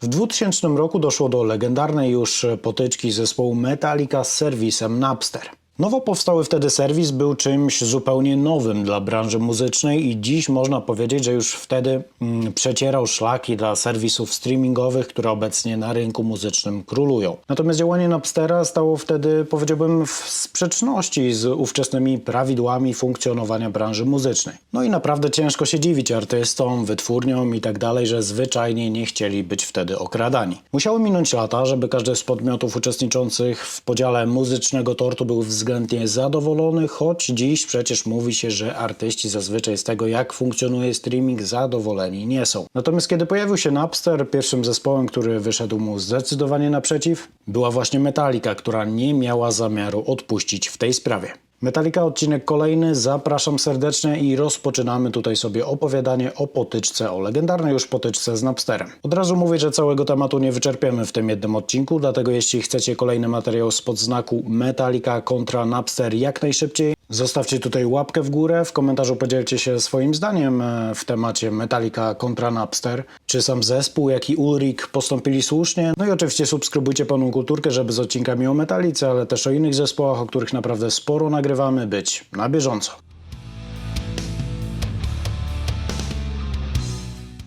W 2000 roku doszło do legendarnej już potyczki zespołu Metallica z serwisem Napster. Nowo powstały wtedy serwis był czymś zupełnie nowym dla branży muzycznej i dziś można powiedzieć, że już wtedy mm, przecierał szlaki dla serwisów streamingowych, które obecnie na rynku muzycznym królują. Natomiast działanie Napstera stało wtedy, powiedziałbym, w sprzeczności z ówczesnymi prawidłami funkcjonowania branży muzycznej. No i naprawdę ciężko się dziwić artystom, wytwórniom i tak dalej, że zwyczajnie nie chcieli być wtedy okradani. Musiały minąć lata, żeby każdy z podmiotów uczestniczących w podziale muzycznego tortu był względnie zadowolony, choć dziś przecież mówi się, że artyści zazwyczaj z tego, jak funkcjonuje streaming, zadowoleni nie są. Natomiast kiedy pojawił się Napster, pierwszym zespołem, który wyszedł mu zdecydowanie naprzeciw, była właśnie Metallica, która nie miała zamiaru odpuścić w tej sprawie. Metallica, odcinek kolejny, zapraszam serdecznie i rozpoczynamy tutaj sobie opowiadanie o potyczce, o legendarnej już potyczce z Napsterem. Od razu mówię, że całego tematu nie wyczerpiemy w tym jednym odcinku, dlatego jeśli chcecie kolejny materiał spod znaku Metallica kontra Napster jak najszybciej, Zostawcie tutaj łapkę w górę, w komentarzu podzielcie się swoim zdaniem e, w temacie Metallica kontra Napster. Czy sam zespół, jak i Ulrich postąpili słusznie? No i oczywiście subskrybujcie pełną kulturkę, żeby z odcinkami o Metallice, ale też o innych zespołach, o których naprawdę sporo nagrywamy, być na bieżąco.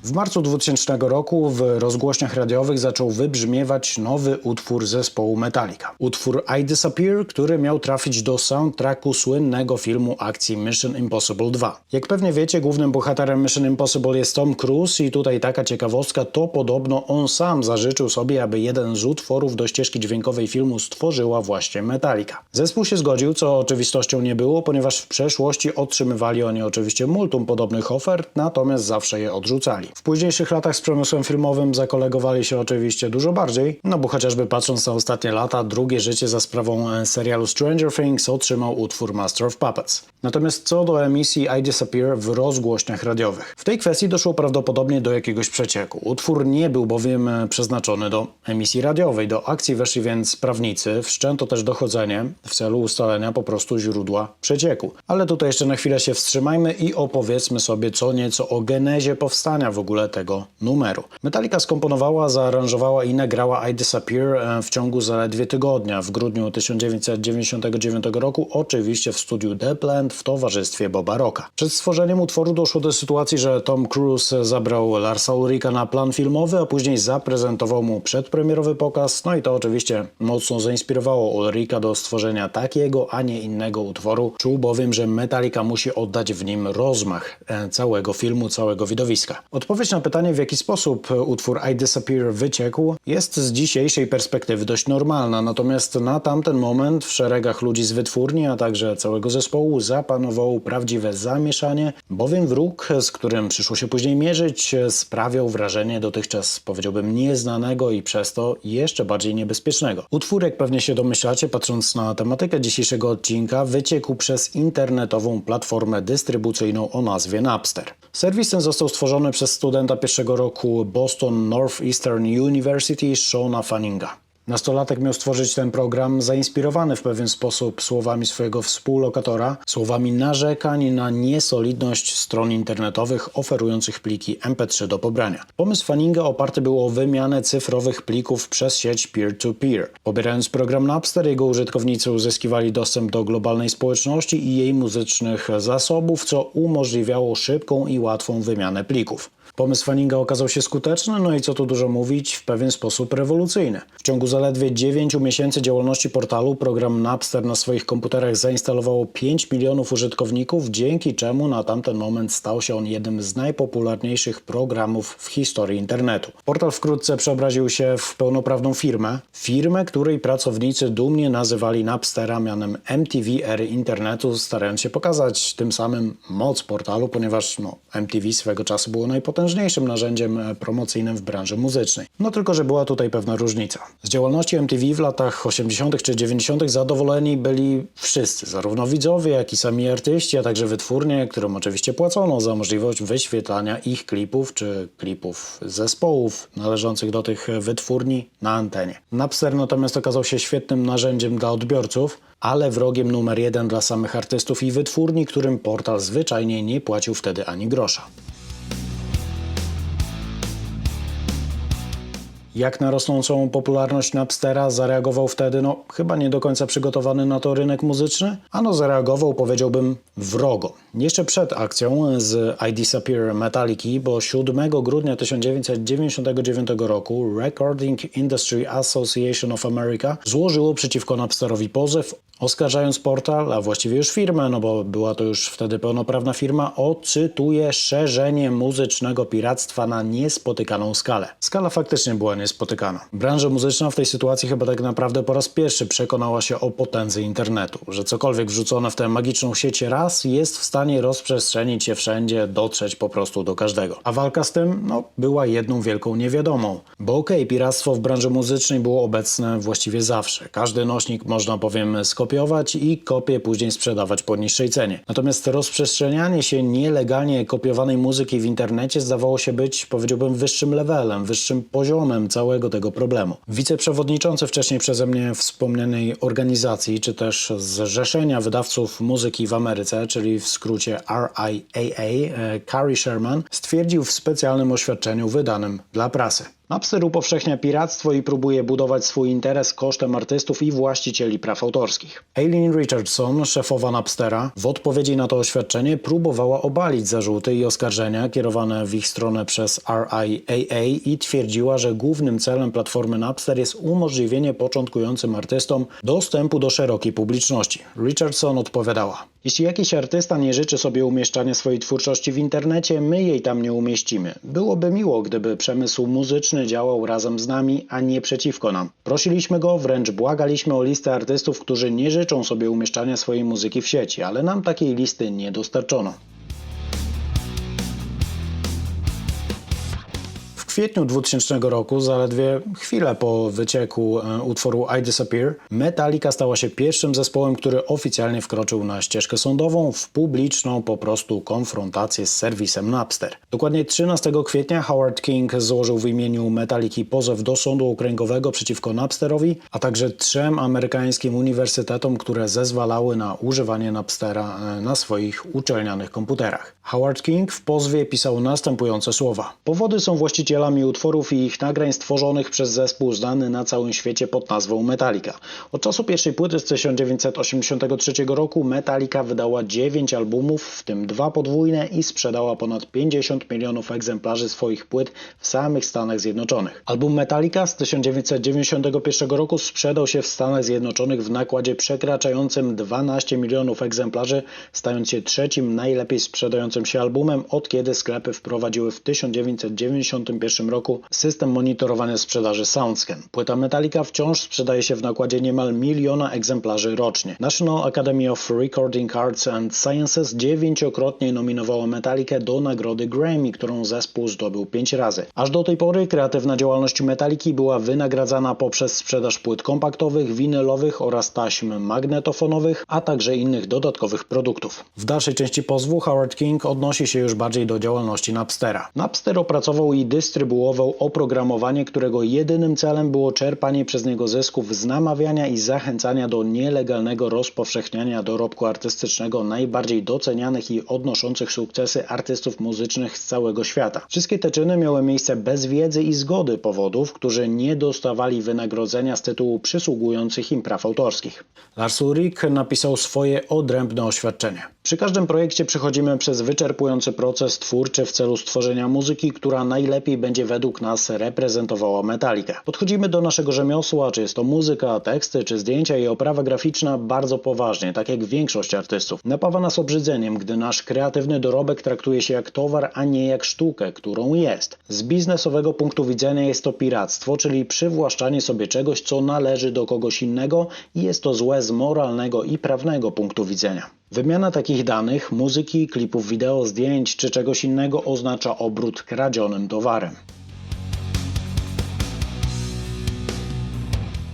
W marcu 2000 roku w rozgłośniach radiowych zaczął wybrzmiewać nowy utwór zespołu Metallica. Utwór I Disappear, który miał trafić do soundtracku słynnego filmu akcji Mission Impossible 2. Jak pewnie wiecie, głównym bohaterem Mission Impossible jest Tom Cruise i tutaj taka ciekawostka, to podobno on sam zażyczył sobie, aby jeden z utworów do ścieżki dźwiękowej filmu stworzyła właśnie Metallica. Zespół się zgodził, co oczywistością nie było, ponieważ w przeszłości otrzymywali oni oczywiście multum podobnych ofert, natomiast zawsze je odrzucali. W późniejszych latach z przemysłem filmowym zakolegowali się oczywiście dużo bardziej, no bo chociażby patrząc na ostatnie lata, drugie życie za sprawą e, serialu Stranger Things otrzymał utwór Master of Puppets. Natomiast co do emisji I Disappear w rozgłośniach radiowych. W tej kwestii doszło prawdopodobnie do jakiegoś przecieku. Utwór nie był bowiem e, przeznaczony do emisji radiowej. Do akcji weszli więc prawnicy, wszczęto też dochodzenie w celu ustalenia po prostu źródła przecieku. Ale tutaj jeszcze na chwilę się wstrzymajmy i opowiedzmy sobie co nieco o genezie powstania w ogóle tego numeru. Metallica skomponowała, zaaranżowała i nagrała I Disappear e, w ciągu zaledwie tygodnia w grudniu 1999 roku, oczywiście w studiu The Plant w towarzystwie Boba Rocka. Przed stworzeniem utworu doszło do sytuacji, że Tom Cruise zabrał Larsa Ulrika na plan filmowy, a później zaprezentował mu przedpremierowy pokaz, no i to oczywiście mocno zainspirowało Ulrika do stworzenia takiego, a nie innego utworu. Czuł bowiem, że Metallica musi oddać w nim rozmach e, całego filmu, całego widowiska. Odpowiedź na pytanie, w jaki sposób utwór I Disappear wyciekł, jest z dzisiejszej perspektywy dość normalna, natomiast na tamten moment w szeregach ludzi z wytwórni, a także całego zespołu zapanowało prawdziwe zamieszanie, bowiem wróg, z którym przyszło się później mierzyć, sprawiał wrażenie dotychczas, powiedziałbym, nieznanego i przez to jeszcze bardziej niebezpiecznego. Utwór, jak pewnie się domyślacie, patrząc na tematykę dzisiejszego odcinka, wyciekł przez internetową platformę dystrybucyjną o nazwie Napster. Serwis ten został stworzony przez studenta pierwszego roku Boston Northeastern University Shona Fanninga. Nastolatek miał stworzyć ten program zainspirowany w pewien sposób słowami swojego współlokatora, słowami narzekań na niesolidność stron internetowych oferujących pliki MP3 do pobrania. Pomysł Fanninga oparty był o wymianę cyfrowych plików przez sieć peer-to-peer. Pobierając program Napster, jego użytkownicy uzyskiwali dostęp do globalnej społeczności i jej muzycznych zasobów, co umożliwiało szybką i łatwą wymianę plików. Pomysł Fanninga okazał się skuteczny, no i co tu dużo mówić, w pewien sposób rewolucyjny. W ciągu zaledwie 9 miesięcy działalności portalu program Napster na swoich komputerach zainstalowało 5 milionów użytkowników, dzięki czemu na tamten moment stał się on jednym z najpopularniejszych programów w historii internetu. Portal wkrótce przeobraził się w pełnoprawną firmę, firmę, której pracownicy dumnie nazywali Napstera mianem MTV ery internetu, starając się pokazać tym samym moc portalu, ponieważ no, MTV swego czasu było najpotężniejszym narzędziem e, promocyjnym w branży muzycznej. No tylko, że była tutaj pewna różnica. Z działalności MTV w latach 80. czy 90. zadowoleni byli wszyscy, zarówno widzowie, jak i sami artyści, a także wytwórnie, którym oczywiście płacono za możliwość wyświetlania ich klipów czy klipów zespołów należących do tych wytwórni na antenie. Napster natomiast okazał się świetnym narzędziem dla odbiorców, ale wrogiem numer jeden dla samych artystów i wytwórni, którym portal zwyczajnie nie płacił wtedy ani grosza. Jak na rosnącą popularność Napstera zareagował wtedy, no chyba nie do końca przygotowany na to rynek muzyczny? Ano zareagował, powiedziałbym, wrogo. Jeszcze przed akcją z I Disappear Metallica, bo 7 grudnia 1999 roku Recording Industry Association of America złożyło przeciwko Napsterowi pozew, oskarżając portal, a właściwie już firmę, no bo była to już wtedy pełnoprawna firma, o, cytuję, szerzenie muzycznego piractwa na niespotykaną skalę. Skala faktycznie była niespotykana. Branża muzyczna w tej sytuacji chyba tak naprawdę po raz pierwszy przekonała się o potędze internetu, że cokolwiek wrzucone w tę magiczną sieć raz jest w stanie rozprzestrzenić się wszędzie, dotrzeć po prostu do każdego. A walka z tym, no, była jedną wielką niewiadomą. Bo okej, okay, piractwo w branży muzycznej było obecne właściwie zawsze. Każdy nośnik można powiem skopiować i kopię później sprzedawać po niższej cenie. Natomiast rozprzestrzenianie się nielegalnie kopiowanej muzyki w internecie zdawało się być, powiedziałbym, wyższym levelem, wyższym poziomem całego tego problemu. Wiceprzewodniczący wcześniej przeze mnie wspomnianej organizacji, czy też Zrzeszenia Wydawców Muzyki w Ameryce, czyli w skrócie RIAA, e, Carrie Sherman, stwierdził w specjalnym oświadczeniu wydanym dla prasy. Napster upowszechnia piractwo i próbuje budować swój interes kosztem artystów i właścicieli praw autorskich. Aileen Richardson, szefowa Napstera, w odpowiedzi na to oświadczenie próbowała obalić zarzuty i oskarżenia kierowane w ich stronę przez RIAA i twierdziła, że głównym celem platformy Napster jest umożliwienie początkującym artystom dostępu do szerokiej publiczności. Richardson odpowiadała: jeśli jakiś artysta nie życzy sobie umieszczania swojej twórczości w internecie, my jej tam nie umieścimy. Byłoby miło, gdyby przemysł muzyczny działał razem z nami, a nie przeciwko nam. Prosiliśmy go, wręcz błagaliśmy o listę artystów, którzy nie życzą sobie umieszczania swojej muzyki w sieci, ale nam takiej listy nie dostarczono. Kwietniu 2000 roku, zaledwie chwilę po wycieku e, utworu I Disappear, Metallica stała się pierwszym zespołem, który oficjalnie wkroczył na ścieżkę sądową w publiczną po prostu konfrontację z serwisem Napster. Dokładnie 13 kwietnia Howard King złożył w imieniu Metallica pozew do sądu okręgowego przeciwko Napsterowi, a także trzem amerykańskim uniwersytetom, które zezwalały na używanie Napstera e, na swoich uczelnianych komputerach. Howard King w pozwie pisał następujące słowa. Powody są właścicielami utworów i ich nagrań stworzonych przez zespół znany na całym świecie pod nazwą Metallica. Od czasu pierwszej płyty z 1983 roku Metallica wydała 9 albumów, w tym dwa podwójne i sprzedała ponad 50 milionów egzemplarzy swoich płyt w samych Stanach Zjednoczonych. Album Metallica z 1991 roku sprzedał się w Stanach Zjednoczonych w nakładzie przekraczającym 12 milionów egzemplarzy, stając się trzecim najlepiej sprzedającym się albumem od kiedy sklepy wprowadziły w 1991 roku system monitorowania sprzedaży SoundScan. Płyta Metallica wciąż sprzedaje się w nakładzie niemal miliona egzemplarzy rocznie. National Academy of Recording Arts and Sciences dziewięciokrotnie nominowała Metallicę do nagrody Grammy, którą zespół zdobył pięć razy. Aż do tej pory kreatywna działalność Metalliki była wynagradzana poprzez sprzedaż płyt kompaktowych, winylowych oraz taśm magnetofonowych, a także innych dodatkowych produktów. W dalszej części pozwu Howard King odnosi się już bardziej do działalności Napstera. Napster opracował i dystrybuował oprogramowanie, którego jedynym celem było czerpanie przez niego zysków z namawiania i zachęcania do nielegalnego rozpowszechniania dorobku artystycznego najbardziej docenianych i odnoszących sukcesy artystów muzycznych z całego świata. Wszystkie te czyny miały miejsce bez wiedzy i zgody powodów, którzy nie dostawali wynagrodzenia z tytułu przysługujących im praw autorskich. Lars Ulrich napisał swoje odrębne oświadczenie. Przy każdym projekcie przechodzimy przez wyczerpujący proces twórczy w celu stworzenia muzyki, która najlepiej będzie według nas reprezentowała metalikę. Podchodzimy do naszego rzemiosła, czy jest to muzyka, teksty, czy zdjęcia i oprawa graficzna bardzo poważnie, tak jak większość artystów. Napawa nas obrzydzeniem, gdy nasz kreatywny dorobek traktuje się jak towar, a nie jak sztukę, którą jest. Z biznesowego punktu widzenia jest to piractwo, czyli przywłaszczanie sobie czegoś, co należy do kogoś innego i jest to złe z moralnego i prawnego punktu widzenia. Wymiana takich danych, muzyki, klipów wideo, zdjęć czy czegoś innego oznacza obrót kradzionym towarem.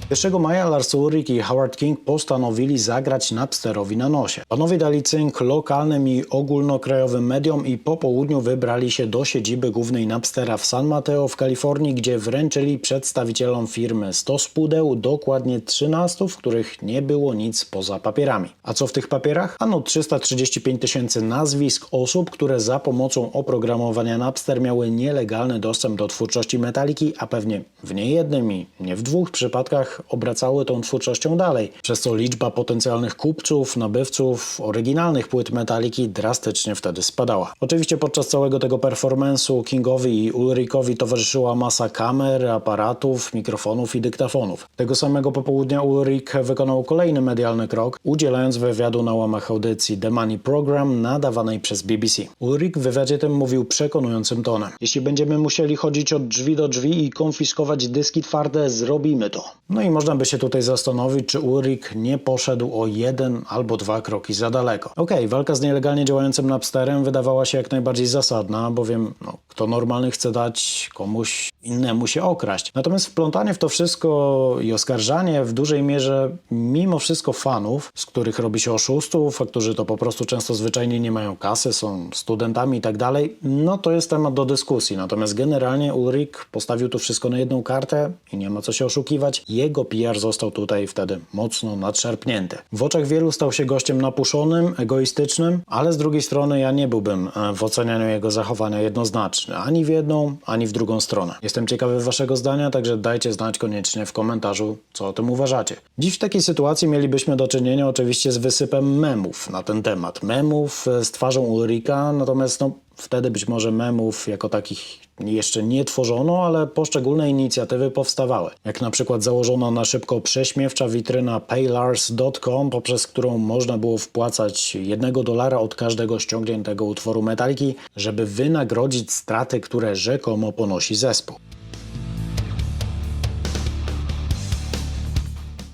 1 maja Lars Ulrich i Howard King postanowili zagrać Napsterowi na nosie. Panowie dali cynk lokalnym i ogólnokrajowym mediom i po południu wybrali się do siedziby głównej Napstera w San Mateo w Kalifornii, gdzie wręczyli przedstawicielom firmy 100 pudeł, dokładnie 13, w których nie było nic poza papierami. A co w tych papierach? Ano 335 tysięcy nazwisk osób, które za pomocą oprogramowania Napster miały nielegalny dostęp do twórczości Metaliki, a pewnie w niejednym i nie w dwóch przypadkach obracały tą twórczością dalej, przez co liczba potencjalnych kupców, nabywców oryginalnych płyt Metaliki drastycznie wtedy spadała. Oczywiście podczas całego tego performance'u Kingowi i Ulrichowi towarzyszyła masa kamer, aparatów, mikrofonów i dyktafonów. Tego samego popołudnia Ulrich wykonał kolejny medialny krok, udzielając wywiadu na łamach audycji The Money Program nadawanej przez BBC. Ulrich w wywiadzie tym mówił przekonującym tonem. Jeśli będziemy musieli chodzić od drzwi do drzwi i konfiskować dyski twarde, zrobimy to. No i można by się tutaj zastanowić, czy Ulrich nie poszedł o jeden albo dwa kroki za daleko. Okej, walka z nielegalnie działającym Napsterem wydawała się jak najbardziej zasadna, bowiem no, kto normalny chce dać komuś innemu się okraść. Natomiast wplątanie w to wszystko i oskarżanie w dużej mierze mimo wszystko fanów, z których robi się oszustów, a którzy to po prostu często zwyczajnie nie mają kasy, są studentami i tak dalej, no to jest temat do dyskusji. Natomiast generalnie Ulrich postawił tu wszystko na jedną kartę i nie ma co się oszukiwać. Jego PR został tutaj wtedy mocno nadszarpnięty. W oczach wielu stał się gościem napuszonym, egoistycznym, ale z drugiej strony ja nie byłbym e, w ocenianiu jego zachowania jednoznaczny, ani w jedną, ani w drugą stronę. Jestem ciekawy waszego zdania, także dajcie znać koniecznie w komentarzu, co o tym uważacie. Dziś w takiej sytuacji mielibyśmy do czynienia oczywiście z wysypem memów na ten temat. Memów e, z twarzą Ulrika, natomiast no, wtedy być może memów jako takich jeszcze nie tworzono, ale poszczególne inicjatywy powstawały. Jak na przykład założona na szybko prześmiewcza witryna paylars.com, poprzez którą można było wpłacać jednego dolara od każdego ściągniętego utworu Metaliki, żeby wynagrodzić straty, które rzekomo ponosi zespół.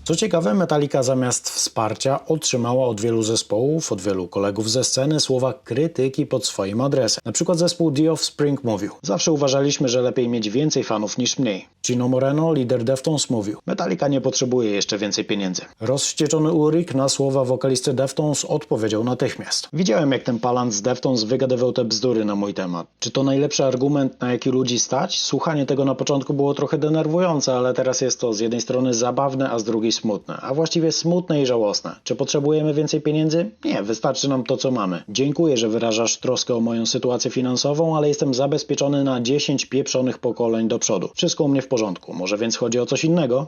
Co ciekawe, Metallica zamiast wsparcia otrzymała od wielu zespołów, od wielu kolegów ze sceny słowa krytyki pod swoim adresem. Na przykład zespół The Offspring mówił: Zawsze uważaliśmy, że lepiej mieć więcej fanów niż mniej. Gino Moreno, lider Deftones, mówił: Metallica nie potrzebuje jeszcze więcej pieniędzy. Rozwścieczony Ulrich na słowa wokalisty Deftones odpowiedział natychmiast. Widziałem, jak ten palant z Deftones wygadywał te bzdury na mój temat. Czy to najlepszy argument, na jaki ludzi stać? Słuchanie tego na początku było trochę denerwujące, ale teraz jest to z jednej strony zabawne, a z drugiej smutne, a właściwie smutne i żałosne. Czy potrzebujemy więcej pieniędzy? Nie, wystarczy nam to, co mamy. Dziękuję, że wyrażasz troskę o moją sytuację finansową, ale jestem zabezpieczony na 10 pieprzonych pokoleń do przodu. Wszystko u mnie w porządku. Może więc chodzi o coś innego?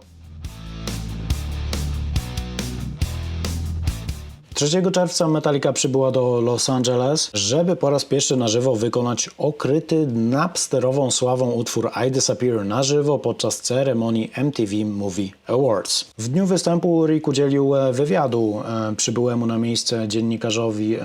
3 czerwca Metallica przybyła do Los Angeles, żeby po raz pierwszy na żywo wykonać okryty napsterową sławą utwór I Disappear na żywo podczas ceremonii MTV Movie Awards. W dniu występu Rick udzielił e, wywiadu e, przybyłemu na miejsce dziennikarzowi e,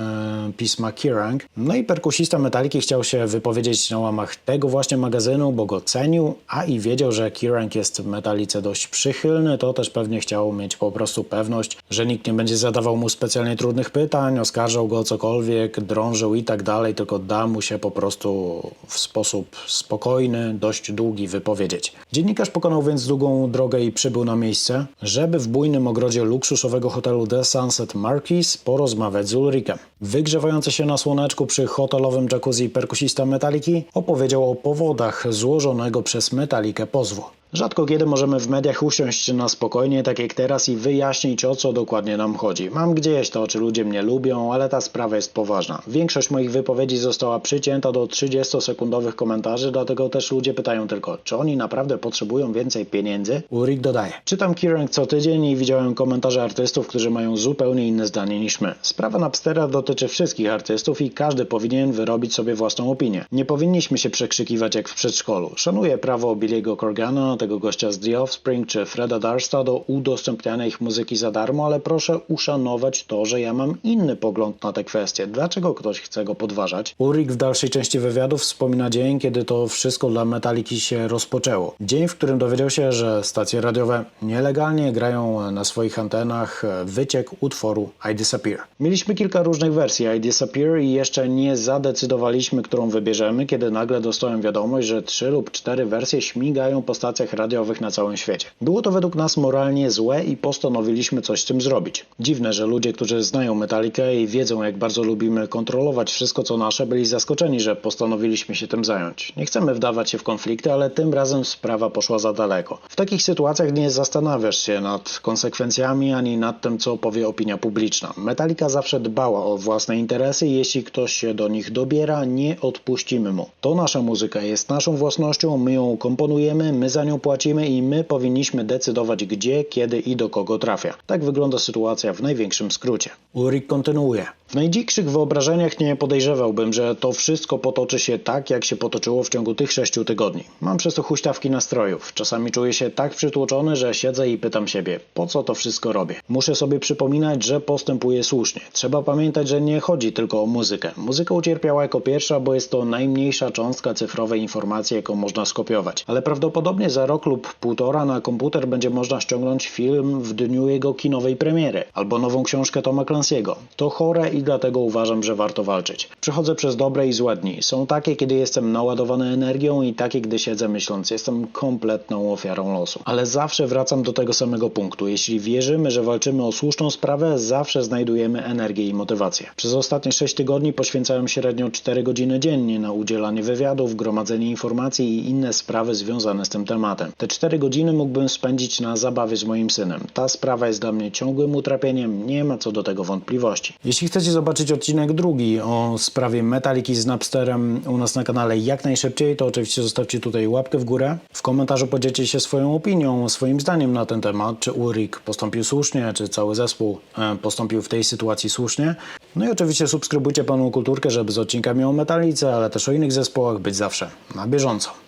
pisma Kerrang. No i perkusista Metallica chciał się wypowiedzieć na łamach tego właśnie magazynu, bo go cenił, a i wiedział, że Kerrang jest Metallice dość przychylny, to też pewnie chciał mieć po prostu pewność, że nikt nie będzie zadawał mu trudnych pytań, oskarżał go o cokolwiek, drążył i tak dalej, tylko da mu się po prostu w sposób spokojny, dość długi wypowiedzieć. Dziennikarz pokonał więc długą drogę i przybył na miejsce, żeby w bujnym ogrodzie luksusowego hotelu The Sunset Marquis porozmawiać z Ulrikiem. Wygrzewający się na słoneczku przy hotelowym jacuzzi perkusista Metaliki opowiedział o powodach złożonego przez Metalikę pozwu. Rzadko kiedy możemy w mediach usiąść na spokojnie, tak jak teraz, i wyjaśnić o co dokładnie nam chodzi. Mam gdzieś to, czy ludzie mnie lubią, ale ta sprawa jest poważna. Większość moich wypowiedzi została przycięta do 30-sekundowych komentarzy, dlatego też ludzie pytają tylko, czy oni naprawdę potrzebują więcej pieniędzy? Ulrich dodaje. Czytam Kieran co tydzień i widziałem komentarze artystów, którzy mają zupełnie inne zdanie niż my. Sprawa Napstera dotyczy wszystkich artystów i każdy powinien wyrobić sobie własną opinię. Nie powinniśmy się przekrzykiwać jak w przedszkolu. Szanuję prawo Billy'ego Corgana, tego gościa z The Offspring czy Freda Darsta do udostępniania ich muzyki za darmo, ale proszę uszanować to, że ja mam inny pogląd na te kwestie. Dlaczego ktoś chce go podważać? Ulrich w dalszej części wywiadu wspomina dzień, kiedy to wszystko dla Metaliki się rozpoczęło. Dzień, w którym dowiedział się, że stacje radiowe nielegalnie grają na swoich antenach wyciek utworu I Disappear. Mieliśmy kilka różnych wersji I Disappear i jeszcze nie zadecydowaliśmy, którą wybierzemy, kiedy nagle dostałem wiadomość, że trzy lub cztery wersje śmigają po stacjach stacjach radiowych na całym świecie. Było to według nas moralnie złe i postanowiliśmy coś z tym zrobić. Dziwne, że ludzie, którzy znają Metallica i wiedzą, jak bardzo lubimy kontrolować wszystko, co nasze, byli zaskoczeni, że postanowiliśmy się tym zająć. Nie chcemy wdawać się w konflikty, ale tym razem sprawa poszła za daleko. W takich sytuacjach nie zastanawiasz się nad konsekwencjami ani nad tym, co powie opinia publiczna. Metallica zawsze dbała o własne interesy i jeśli ktoś się do nich dobiera, nie odpuścimy mu. To nasza muzyka jest naszą własnością, my ją komponujemy, my za nią płacimy i my powinniśmy decydować gdzie, kiedy i do kogo trafia. Tak wygląda sytuacja w największym skrócie. Ulrich kontynuuje. W najdzikszych wyobrażeniach nie podejrzewałbym, że to wszystko potoczy się tak, jak się potoczyło w ciągu tych sześciu tygodni. Mam przez to huśtawki nastrojów. Czasami czuję się tak przytłoczony, że siedzę i pytam siebie, po co to wszystko robię. Muszę sobie przypominać, że postępuję słusznie. Trzeba pamiętać, że nie chodzi tylko o muzykę. Muzyka ucierpiała jako pierwsza, bo jest to najmniejsza cząstka cyfrowej informacji, jaką można skopiować. Ale prawdopodobnie za rok lub półtora na komputer będzie można ściągnąć film w dniu jego kinowej premiery, albo nową książkę Toma Clancy'ego. To chore i dlatego uważam, że warto walczyć. Przechodzę przez dobre i złe dni. Są takie, kiedy jestem naładowany energią i takie, gdy siedzę myśląc, jestem kompletną ofiarą losu. Ale zawsze wracam do tego samego punktu. Jeśli wierzymy, że walczymy o słuszną sprawę, zawsze znajdujemy energię i motywację. Przez ostatnie 6 tygodni poświęcałem średnio 4 godziny dziennie na udzielanie wywiadów, gromadzenie informacji i inne sprawy związane z tym tematem. Te 4 godziny mógłbym spędzić na zabawie z moim synem. Ta sprawa jest dla mnie ciągłym utrapieniem, nie ma co do tego wątpliwości. Jeśli chcecie zobaczyć odcinek drugi o sprawie Metaliki z Napsterem u nas na kanale jak najszybciej, to oczywiście zostawcie tutaj łapkę w górę. W komentarzu podzielcie się swoją opinią, swoim zdaniem na ten temat, czy Ulrich postąpił słusznie, czy cały zespół e, postąpił w tej sytuacji słusznie. No i oczywiście subskrybujcie Panu Kulturkę, żeby z odcinkami o Metalice, ale też o innych zespołach być zawsze na bieżąco.